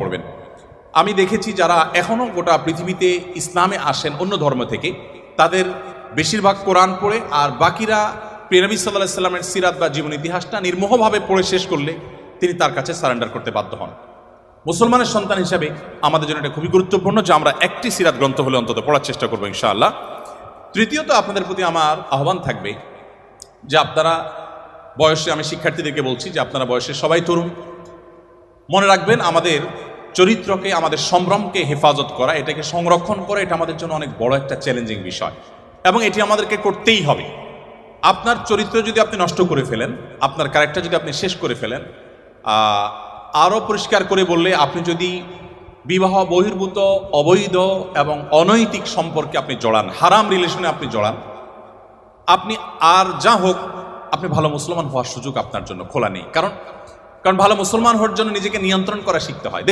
পড়বেন। আমি দেখেছি যারা এখনও গোটা পৃথিবীতে ইসলামে আসেন অন্য ধর্ম থেকে, তাদের বেশিরভাগ কোরআন পড়ে আর বাকিরা প্রিয়নবী সাল্লাহ সাল্লামের সিরাত বা জীবন ইতিহাসটা নির্মোহভাবে পড়ে শেষ করলে তিনি তার কাছে সারেন্ডার করতে বাধ্য হন। মুসলমানের সন্তান হিসাবে আমাদের জন্য এটা খুবই গুরুত্বপূর্ণ যে আমরা একটি সিরাত গ্রন্থ হলে অন্তত পড়ার চেষ্টা করব ইনশাআল্লাহ। তৃতীয়ত আপনাদের প্রতি আমার আহ্বান থাকবে যে আপনারা বয়সে, আমি শিক্ষার্থীদেরকে বলছি যে আপনারা বয়সে সবাই তরুণ। মনে রাখবেন আমাদের চরিত্রকে, আমাদের সম্ভ্রমকে হেফাজত করা, এটাকে সংরক্ষণ করা, এটা আমাদের জন্য অনেক বড় একটা চ্যালেঞ্জিং বিষয়। এবং এটি আমাদেরকে করতেই হবে। আপনার চরিত্র যদি আপনি নষ্ট করে ফেলেন, আপনার ক্যারেক্টার যদি আপনি শেষ করে ফেলেন আরও পরিষ্কার করে বললে আপনি যদি বিবাহ, বহির্ভূত, অবৈধ এবং অনৈতিক সম্পর্কে আপনি জড়ান, হারাম রিলেশনে আপনি জড়ান, আপনি আর যা হোক, আপনি ভালো মুসলমান হওয়ার সুযোগ আপনার জন্য খোলা নেই। কারণ কারণ ভালো মুসলমান হওয়ার জন্য নিজেকে নিয়ন্ত্রণ করা শিখতে হয়।